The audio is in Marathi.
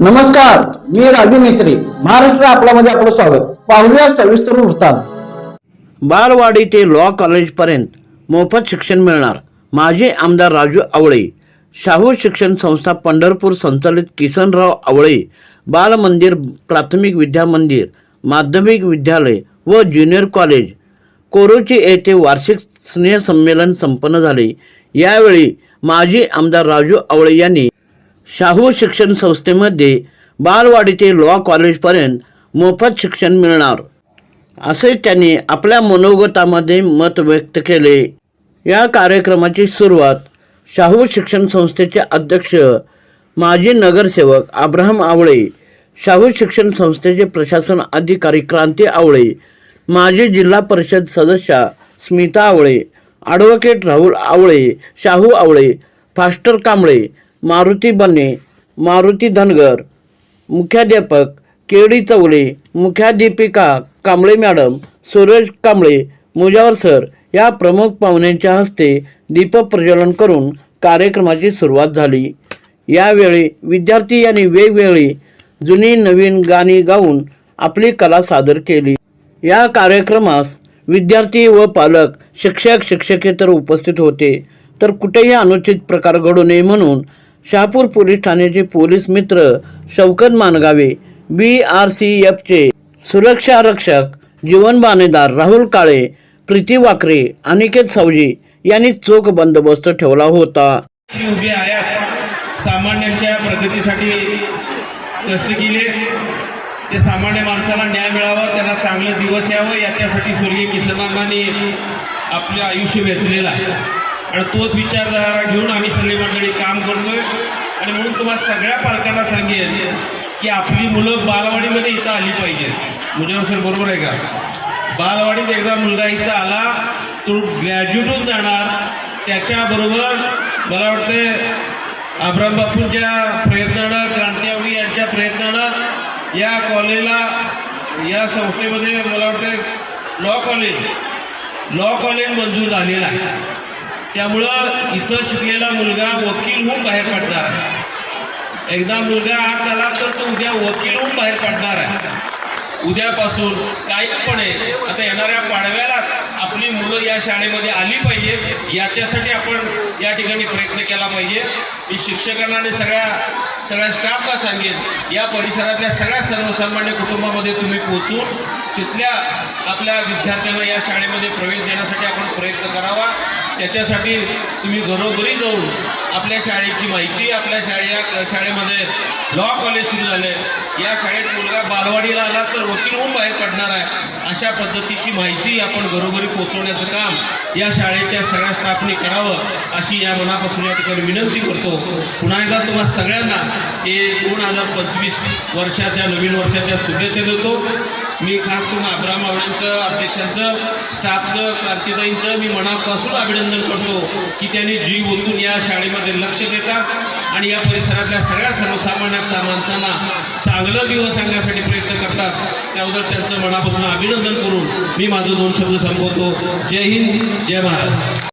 नमस्कार मी राजू मेत्री महाराष्ट्र आपल्यामध्ये आपलं स्वागत. पाहुया सविस्तर वृत्तांत. बालवाडी ते लॉ कॉलेजपर्यंत मोफत शिक्षण मिळणार माजी आमदार राजू आवळे. शाहू शिक्षण संस्था पंढरपूर संचालित किसनराव आवळे. बालमंदिर प्राथमिक विद्यामंदिर माध्यमिक विद्यालय व ज्युनियर कॉलेज. कोरोची येथे वार्षिक स्नेहसंमेलन संपन्न झाले. यावेळी माजी आमदार राजू आवळे यांनी शाहू शिक्षण संस्थेमध्ये बालवाडी ते लॉ कॉलेजपर्यंत मोफत शिक्षण मिळणार. असे त्यांनी आपल्या मनोगतामध्ये मत व्यक्त केले. या कार्यक्रमाची सुरुवात शाहू शिक्षण संस्थेचे अध्यक्ष माजी नगरसेवक अब्राहम आवळे शाहू शिक्षण संस्थेचे प्रशासन अधिकारी क्रांती आवळे माजी जिल्हा परिषद सदस्या स्मिता आवळे ॲडव्होकेट राहुल आवळे शाहू आवळे फास्टर कांबळे मारुती बने मारुती धनगर मुख्याध्यापक केळी चवले मुख्याध्यापिका कांबळे मॅडम सुरेश कांबळे मुजावर सर या प्रमुख पाहुण्यांच्या हस्ते दीपक प्रज्वलन करून कार्यक्रमाची सुरुवात झाली. यावेळी विद्यार्थी यांनी वेगवेगळी जुनी नवीन गाणी गाऊन आपली कला सादर केली. या कार्यक्रमास विद्यार्थी व पालक शिक्षक शिक्षकेतर उपस्थित होते. तर कुठेही अनुचित प्रकार घडू नये म्हणून शहापूर पोलीस ठाण्याचे पोलीस मित्र Shaukat Mangave B R C एफचे सुरक्षा रक्षक जीवन बानेदार राहुल काळे प्रीती वाकरे अनिकेत सावजी यांनी चोख बंदोबस्त ठेवला होता. उभे आहेत सामान्यांच्या प्रगतीसाठी कष्ट केले. ते सामान्य माणसाला न्याय मिळावा त्यांना चांगले दिवस यावं याच्यासाठी स्वर्गीय किसनांनी आपलं आयुष्य वेचलेलं आहे. आणि तोच विचारधारा घेऊन आम्ही सगळी मंडळी काम करतोय. आणि म्हणून तुम्हाला सगळ्या पालकांना सांगेन की आपली मुलं बालवाडीमध्ये इथं आली पाहिजेत मुजरा सर बरोबर आहे का? बालवाडीत एकदा मुलगा इथं आला तो ग्रॅज्युएट होऊन जाणार. त्याच्याबरोबर मला वाटते अब्राम बापूंच्या प्रयत्नानं क्रांती यांच्या प्रयत्नानं या कॉलेजला या संस्थेमध्ये मला वाटते लॉ कॉलेज लॉ कॉलेज मंजूर झालेलं आहे. त्यामुळं इथं शिकलेला मुलगा वकील होऊन बाहेर पडणार. आहे एकदा मुलगा आत आला तर तो उद्या वकील होऊन बाहेर पडणार आहे. उद्यापासून काहीचपणे आता येणाऱ्या पाडव्याला आपली मुलं या शाळेमध्ये आली पाहिजेत याच्यासाठी आपण या ठिकाणी प्रयत्न केला पाहिजे. मी शिक्षकांना आणि सगळ्या सगळ्या स्टाफला सांगेन या परिसरातल्या सगळ्या सर्वसामान्य कुटुंबामध्ये तुम्ही पोचून तिथल्या आपल्या विद्यार्थ्यांना या शाळेमध्ये प्रवेश देण्यासाठी आपण प्रयत्न करावा. त्याच्यासाठी तुम्ही घरोघरी जाऊन आपल्या शाळेची माहिती आपल्या शाळे शाळेमध्ये लॉ कॉलेज सुरू झाले या शाळेत मुलगा बालवाडीला आला तर वकील होऊन बाहेर पडणार आहे. अशा पद्धतीची माहिती आपण घरोघरी पोचवण्याचं काम या शाळेच्या सगळ्या स्टाफने करावं अशी या मनापासून या ठिकाणी विनंती करतो. पुन्हा एकदा तुम्हाला सगळ्यांना हे दोन हजार पंचवीस वर्षाच्या नवीन वर्षाच्या शुभेच्छा देतो. मी खास करून अब्राम आवड्यांचं अध्यक्षांचं स्टाफचं क्रांतीताईंचं मी मनापासून अभिनंदन करतो की त्यांनी जीव ओतून या शाळेमध्ये लक्ष देतात आणि या परिसरातल्या सगळ्या सर्वसामान्य माणसांना चांगलं दिवस सांगण्यासाठी प्रयत्न करतात. त्याबद्दल त्यांचं मनापासून अभिनंदन करून मी माझं दोन शब्द संपवतो. जय हिंद जय महाराज